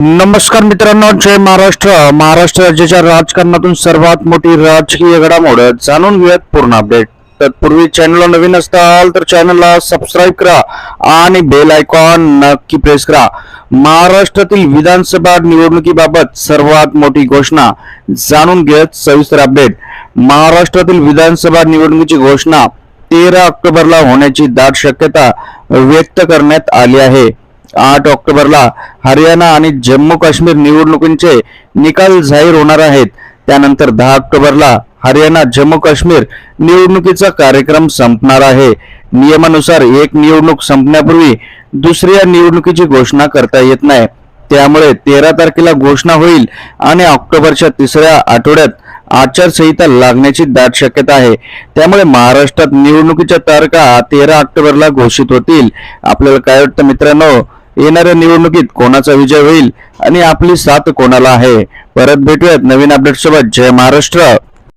नमस्कार मित्रांनो जय महाराष्ट्र. महाराष्ट्र राज्याच्या राजकारणातून सर्वात मोठी राजकीय घडामोड जाणून घेऊयात पूर्ण अपडेट तत्पूर्वी चॅनलला नवीन असताल तर चॅनलला सबस्क्राईब करा आणि बेल आयकॉन नक्की प्रेस करा. महाराष्ट्रातील विधानसभा निवडणुकीबाबत सर्वात मोठी घोषणा जाणून घेत सविस्तर अपडेट महाराष्ट्रातील विधानसभा निवडणुकीची घोषणा तेरा ऑक्टोबरला होण्याची दाट शक्यता व्यक्त करण्यात आली आहे. आठ ऑक्टोबरला हरियाणा आणि जम्मू काश्मीर निवडणुकींचे निकाल जाहीर होणार आहेत. त्यानंतर दहा ऑक्टोबरला हरियाणा जम्मू काश्मीर निवडणुकीचा कार्यक्रम संपणार आहे. नियमानुसार एक निवडणूक संपण्यापूर्वी दुसऱ्या निवडणुकीची घोषणा करता येत नाही. त्यामुळे तेरा तारखेला घोषणा होईल आणि ऑक्टोबरच्या तिसऱ्या आठवड्यात आचारसंहिता लागण्याची दाट शक्यता आहे. त्यामुळे महाराष्ट्रात निवडणुकीच्या तारखा तेरा ऑक्टोबरला घोषित होतील. आपल्याला काय वाटतं मित्रांनो? येणाऱ्या निवडणुकीत कोणाचा विजय होईल आणि आपली साथ कोणाला आहे? परत भेटूयात नवीन अपडेट सोबत. जय महाराष्ट्र.